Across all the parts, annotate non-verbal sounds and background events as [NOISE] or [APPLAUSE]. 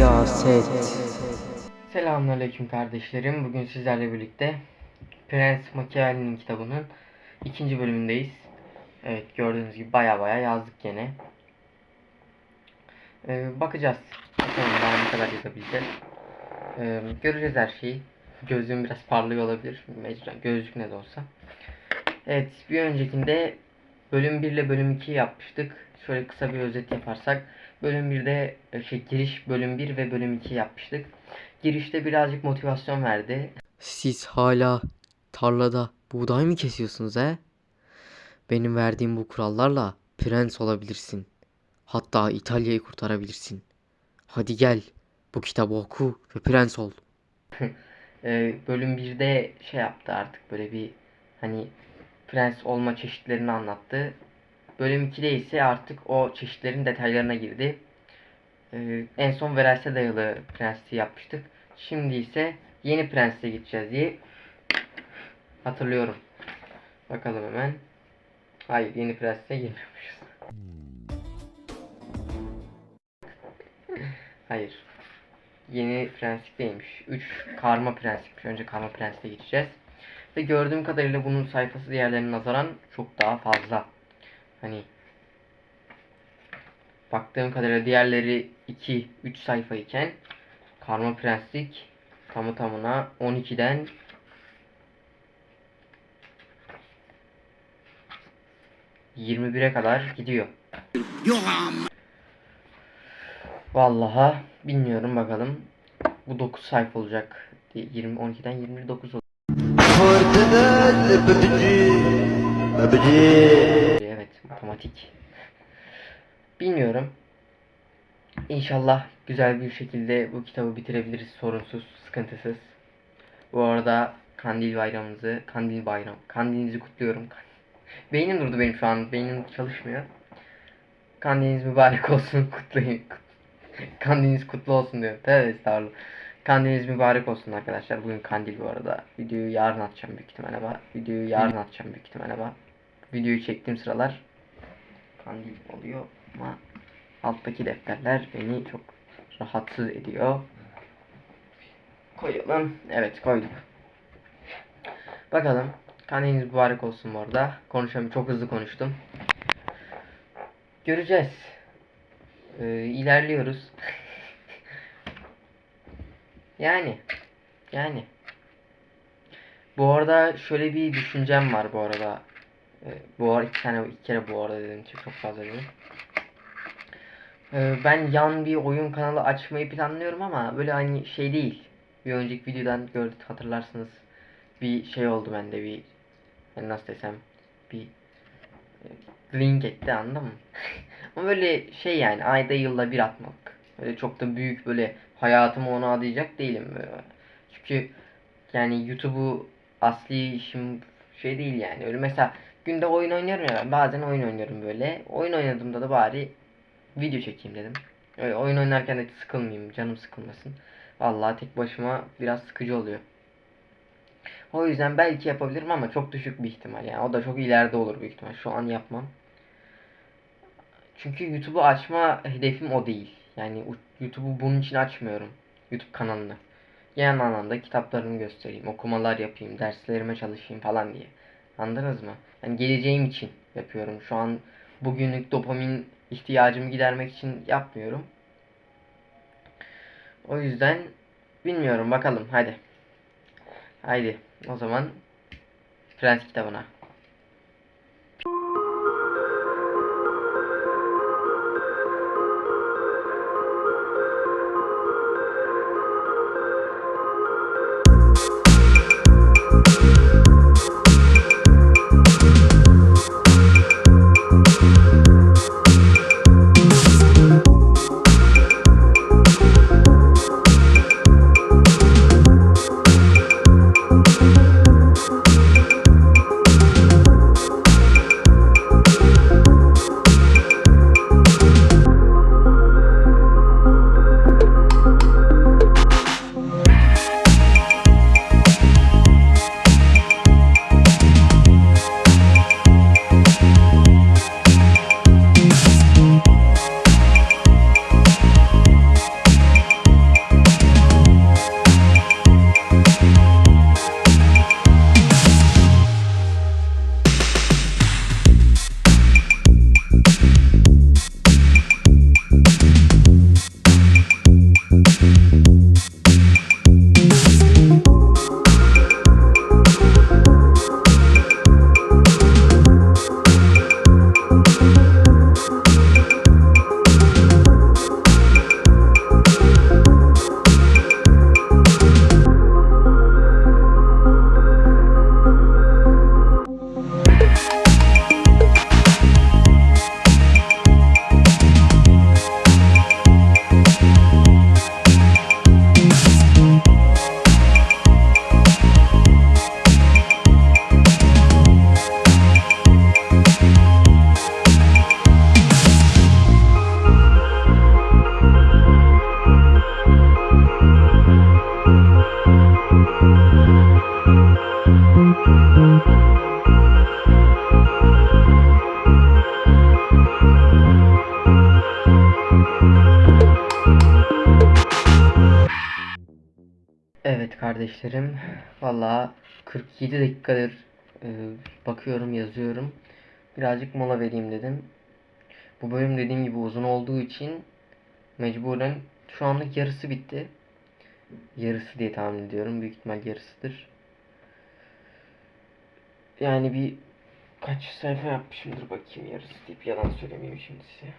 Siyaset Selamünaleyküm kardeşlerim. Bugün sizlerle birlikte Prens Machiavelli'nin kitabının ikinci bölümündeyiz. Evet gördüğünüz gibi baya baya yazdık gene. Ee, bakacağız. Bakalım daha ne kadar yazabileceğiz. Ee, göreceğiz her şeyi. Gözlüğüm biraz parlıyor olabilir. Mecburen gözlük ne de olsa. Evet bir öncekinde bölüm 1 ile bölüm 2 yapmıştık. Şöyle kısa bir özet yaparsak. Bölüm 1'de e, şey, giriş bölüm 1 ve bölüm 2 yapmıştık. Girişte birazcık motivasyon verdi. Siz hala tarlada buğday mı kesiyorsunuz he? Benim verdiğim bu kurallarla prens olabilirsin. Hatta İtalya'yı kurtarabilirsin. Hadi gel bu kitabı oku ve prens ol. Ee, [LAUGHS] bölüm 1'de şey yaptı artık böyle bir hani prens olma çeşitlerini anlattı. Bölüm 2'de ise artık o çeşitlerin detaylarına girdi. Ee, en son verelse dayalı prensi yapmıştık. Şimdi ise yeni prense geçeceğiz diye hatırlıyorum. Bakalım hemen. Hayır yeni prense girmemişiz. Hayır. Yeni prenslik değilmiş. 3 karma prenslikmiş. Önce karma prensle geçeceğiz. Ve gördüğüm kadarıyla bunun sayfası diğerlerine nazaran çok daha fazla. Hani baktığım kadarıyla diğerleri 2 3 sayfa iken karma prenslik tamı tamına 12'den ...21'e kadar gidiyor. Vallahi bilmiyorum bakalım. Bu 9 sayfa olacak. 20 12'den 29 olacak. Matematik. Bilmiyorum. İnşallah güzel bir şekilde bu kitabı bitirebiliriz sorunsuz, sıkıntısız. Bu arada Kandil bayramımızı, Kandil bayram, Kandilinizi kutluyorum. Beynim durdu benim şu an, beynim çalışmıyor. Kandiliniz mübarek olsun, [LAUGHS] kutlayın. Kandiliniz kutlu olsun diyor. Tövbe estağfurullah. Kandiliniz mübarek olsun arkadaşlar. Bugün kandil bu arada. Videoyu yarın atacağım büyük ihtimalle. Videoyu yarın atacağım büyük ihtimalle. Videoyu çektiğim sıralar kandil oluyor ama alttaki defterler beni çok rahatsız ediyor. Koyalım. Evet koyduk. Bakalım. Kandiliniz mübarek olsun bu arada. Konuşamıyorum. Çok hızlı konuştum. Göreceğiz. Ee, ilerliyoruz. [LAUGHS] yani. Yani. Bu arada şöyle bir düşüncem var bu arada. Ee, bu arada iki tane iki kere bu arada dedim çok fazla dedim. Ee, ben yan bir oyun kanalı açmayı planlıyorum ama böyle hani şey değil. Bir önceki videodan gördük hatırlarsınız. Bir şey oldu bende bir yani nasıl desem bir e, link etti anladın mı? [LAUGHS] ama böyle şey yani ayda yılda bir atmak. Öyle çok da büyük böyle hayatımı ona adayacak değilim böyle. Çünkü yani YouTube'u asli işim şey değil yani. Öyle mesela günde oyun oynuyorum ya bazen oyun oynuyorum böyle. Oyun oynadığımda da bari video çekeyim dedim. Öyle oyun oynarken de sıkılmayayım, canım sıkılmasın. Vallahi tek başıma biraz sıkıcı oluyor. O yüzden belki yapabilirim ama çok düşük bir ihtimal yani. O da çok ileride olur büyük ihtimal. Şu an yapmam. Çünkü YouTube'u açma hedefim o değil. Yani YouTube'u bunun için açmıyorum. YouTube kanalını. Genel anlamda kitaplarımı göstereyim, okumalar yapayım, derslerime çalışayım falan diye. Anladınız mı? Yani geleceğim için yapıyorum. Şu an bugünlük dopamin ihtiyacımı gidermek için yapmıyorum. O yüzden bilmiyorum bakalım hadi. Haydi o zaman Prens kitabına. Kardeşlerim. Valla 47 dakikadır e, bakıyorum, yazıyorum. Birazcık mola vereyim dedim. Bu bölüm dediğim gibi uzun olduğu için mecburen şu anlık yarısı bitti. Yarısı diye tahmin ediyorum. Büyük ihtimal yarısıdır. Yani bir kaç sayfa yapmışımdır bakayım yarısı deyip yalan söylemeyeyim şimdi size.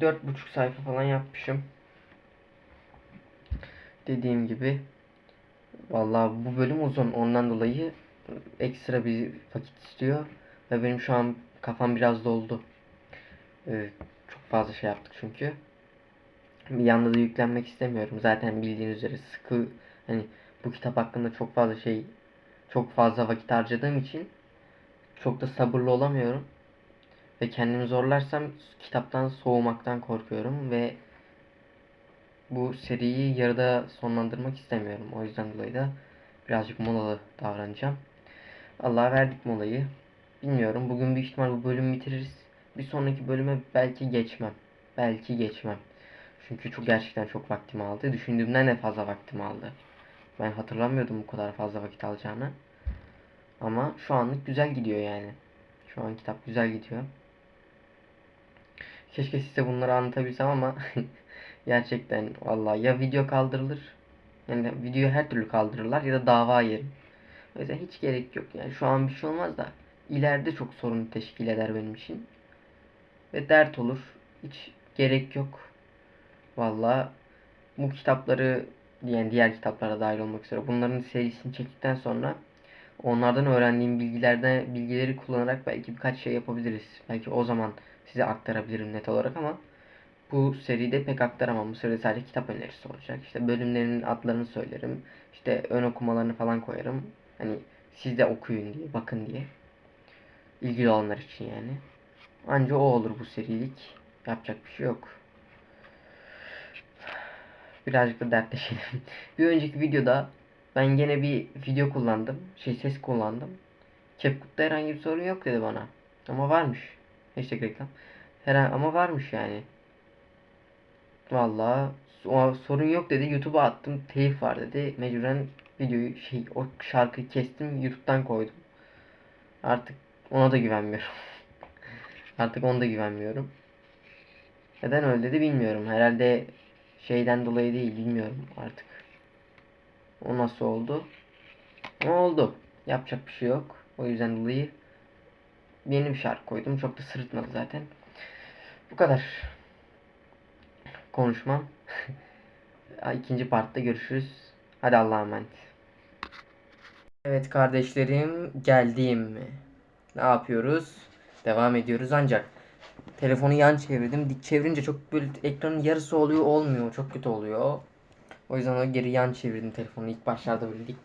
Buçuk sayfa falan yapmışım. Dediğim gibi Vallahi bu bölüm uzun ondan dolayı ekstra bir vakit istiyor ve benim şu an kafam biraz doldu. Ee, çok fazla şey yaptık çünkü. Bir yanda da yüklenmek istemiyorum. Zaten bildiğiniz üzere sıkı hani bu kitap hakkında çok fazla şey çok fazla vakit harcadığım için çok da sabırlı olamıyorum. Ve kendimi zorlarsam kitaptan soğumaktan korkuyorum ve bu seriyi yarıda sonlandırmak istemiyorum. O yüzden dolayı da birazcık molalı davranacağım. Allah'a verdik molayı. Bilmiyorum. Bugün büyük ihtimal bu bölümü bitiririz. Bir sonraki bölüme belki geçmem. Belki geçmem. Çünkü çok gerçekten çok vaktimi aldı. Düşündüğümden de fazla vaktimi aldı. Ben hatırlamıyordum bu kadar fazla vakit alacağını. Ama şu anlık güzel gidiyor yani. Şu an kitap güzel gidiyor. Keşke size bunları anlatabilsem ama [LAUGHS] gerçekten vallahi ya video kaldırılır yani video her türlü kaldırırlar ya da dava yerim. O hiç gerek yok yani şu an bir şey olmaz da ileride çok sorun teşkil eder benim için. Ve dert olur. Hiç gerek yok. Vallahi bu kitapları yani diğer kitaplara dahil olmak üzere bunların serisini çektikten sonra onlardan öğrendiğim bilgilerden bilgileri kullanarak belki birkaç şey yapabiliriz. Belki o zaman size aktarabilirim net olarak ama bu seride pek aktaramam. Bu seride sadece kitap önerisi olacak. İşte bölümlerin adlarını söylerim. İşte ön okumalarını falan koyarım. Hani siz de okuyun diye, bakın diye. İlgili olanlar için yani. Anca o olur bu serilik. Yapacak bir şey yok. Birazcık da dertleşelim. [LAUGHS] bir önceki videoda ben gene bir video kullandım. Şey ses kullandım. CapCut'ta herhangi bir sorun yok dedi bana. Ama varmış. Hashtag reklam. Herhangi ama varmış yani. Vallahi o sorun yok dedi. YouTube'a attım. Telif var dedi. Mecburen videoyu şey o şarkıyı kestim. YouTube'dan koydum. Artık ona da güvenmiyorum. [LAUGHS] Artık ona da güvenmiyorum. Neden öyle dedi bilmiyorum. Herhalde şeyden dolayı değil bilmiyorum artık. O nasıl oldu? Ne oldu? Yapacak bir şey yok. O yüzden dolayı yeni bir şarkı koydum. Çok da sırıtmadı zaten. Bu kadar konuşmam. [LAUGHS] İkinci partta görüşürüz. Hadi Allah'a emanet. Evet kardeşlerim geldim. Ne yapıyoruz? Devam ediyoruz ancak telefonu yan çevirdim. Dik çevirince çok böyle ekranın yarısı oluyor olmuyor. Çok kötü oluyor. O yüzden o geri yan çevirdim telefonu. İlk başlarda böyle dik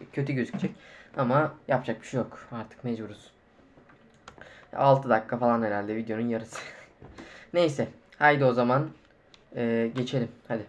çok kötü gözükecek. Ama yapacak bir şey yok. Artık mecburuz. 6 dakika falan herhalde videonun yarısı. [LAUGHS] Neyse. Haydi o zaman ee, geçelim. Hadi.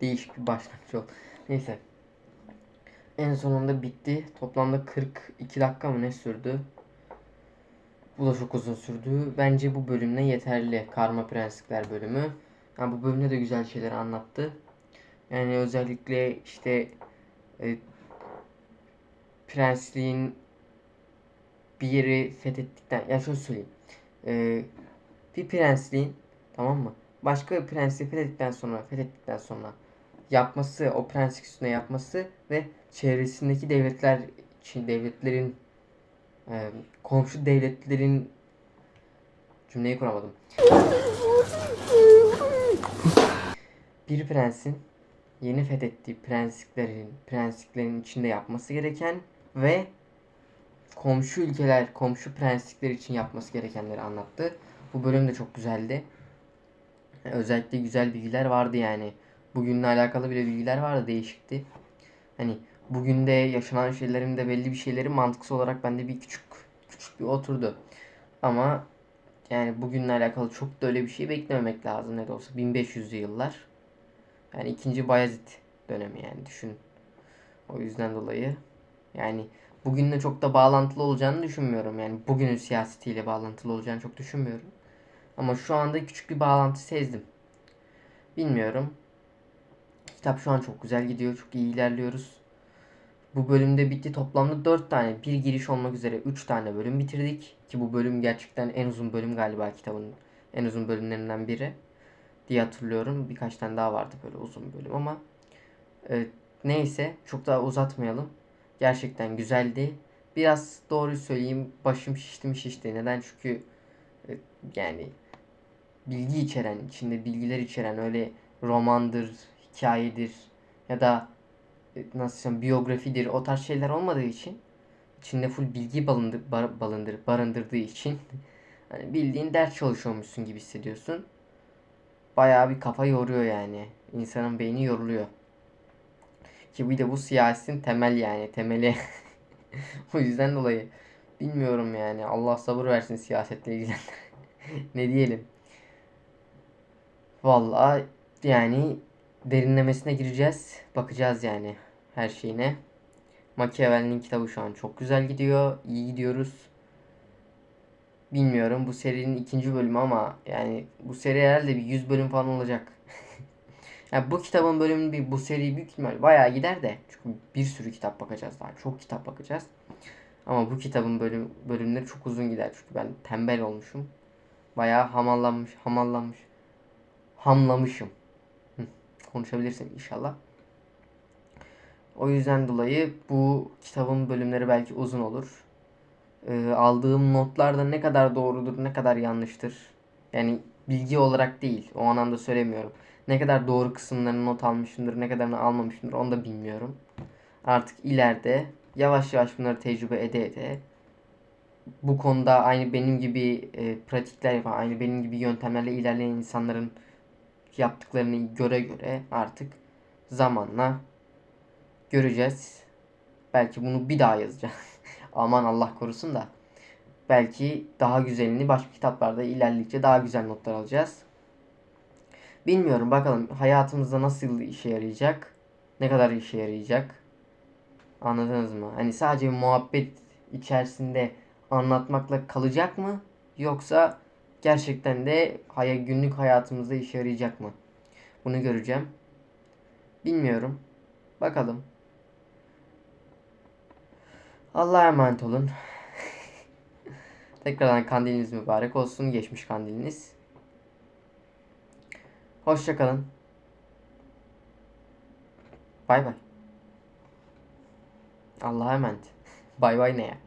Değişik bir başlangıç oldu. Neyse. En sonunda bitti. Toplamda 42 dakika mı ne sürdü? Bu da çok uzun sürdü. Bence bu bölümle yeterli. Karma prensipler bölümü. Yani bu bölümde de güzel şeyler anlattı. Yani özellikle işte e, prensliğin bir yeri fethettikten ya şöyle söyleyeyim. E, bir prensliğin tamam mı? Başka bir prensliği fethettikten sonra fethettikten sonra yapması, o prenslik üstüne yapması ve çevresindeki devletler için devletlerin e, komşu devletlerin cümleyi kuramadım. Bir prensin yeni fethettiği prensliklerin prensliklerin içinde yapması gereken ve komşu ülkeler, komşu prenslikler için yapması gerekenleri anlattı. Bu bölüm de çok güzeldi. Özellikle güzel bilgiler vardı yani. Bugünle alakalı bile bilgiler vardı değişikti. Hani bugün de yaşanan şeylerin de belli bir şeyleri mantıksal olarak bende bir küçük küçük bir oturdu. Ama yani bugünle alakalı çok da öyle bir şey beklememek lazım ne de olsa 1500'lü yıllar. Yani ikinci Bayezid dönemi yani düşün. O yüzden dolayı yani bugünle çok da bağlantılı olacağını düşünmüyorum. Yani bugünün siyasetiyle bağlantılı olacağını çok düşünmüyorum. Ama şu anda küçük bir bağlantı sezdim. Bilmiyorum. Kitap şu an çok güzel gidiyor. Çok iyi ilerliyoruz. Bu bölümde bitti. Toplamda 4 tane bir giriş olmak üzere 3 tane bölüm bitirdik. Ki bu bölüm gerçekten en uzun bölüm galiba kitabın en uzun bölümlerinden biri diye hatırlıyorum. Birkaç tane daha vardı böyle uzun bölüm ama e, neyse çok daha uzatmayalım. Gerçekten güzeldi. Biraz doğru söyleyeyim başım şişti mi şişti. Neden? Çünkü e, yani bilgi içeren, içinde bilgiler içeren öyle romandır, hikayedir ya da e, nasıl desem biyografidir o tarz şeyler olmadığı için içinde full bilgi balındır, bar, balındır, barındırdığı için [LAUGHS] hani bildiğin ders çalışıyormuşsun gibi hissediyorsun. Bayağı bir kafa yoruyor yani. İnsanın beyni yoruluyor. Ki bir de bu siyasetin temel yani temeli. [LAUGHS] o yüzden dolayı bilmiyorum yani. Allah sabır versin siyasetle ilgilenenlere. [LAUGHS] ne diyelim. Vallahi yani derinlemesine gireceğiz. Bakacağız yani her şeyine. Machiavelli'nin kitabı şu an çok güzel gidiyor. iyi gidiyoruz. Bilmiyorum bu serinin ikinci bölümü ama yani bu seri herhalde bir 100 bölüm falan olacak. [LAUGHS] yani bu kitabın bölümü bir bu seri büyük ihtimal bayağı gider de. Çünkü bir sürü kitap bakacağız daha. Çok kitap bakacağız. Ama bu kitabın bölüm, bölümleri çok uzun gider. Çünkü ben tembel olmuşum. Bayağı hamallanmış, hamallanmış. Hamlamışım. Hı, konuşabilirsem inşallah. O yüzden dolayı bu kitabın bölümleri belki uzun olur. Ee, aldığım notlar da ne kadar doğrudur, ne kadar yanlıştır. Yani bilgi olarak değil, o anlamda söylemiyorum. Ne kadar doğru kısımlarını not almışımdır, ne kadarını almamışımdır onu da bilmiyorum. Artık ileride yavaş yavaş bunları tecrübe ede ede bu konuda aynı benim gibi e, pratikler yapan, aynı benim gibi yöntemlerle ilerleyen insanların yaptıklarını göre göre artık zamanla göreceğiz. Belki bunu bir daha yazacağım. [LAUGHS] Aman Allah korusun da. Belki daha güzelini başka kitaplarda ilerledikçe daha güzel notlar alacağız. Bilmiyorum bakalım hayatımızda nasıl işe yarayacak? Ne kadar işe yarayacak? Anladınız mı? Hani sadece muhabbet içerisinde anlatmakla kalacak mı? Yoksa gerçekten de haya, günlük hayatımızda işe yarayacak mı? Bunu göreceğim. Bilmiyorum. Bakalım. Allah'a emanet olun. [LAUGHS] Tekrardan kandiliniz mübarek olsun. Geçmiş kandiliniz. Hoşçakalın. Bay bay. Allah'a emanet. [LAUGHS] Bay bay ne ya?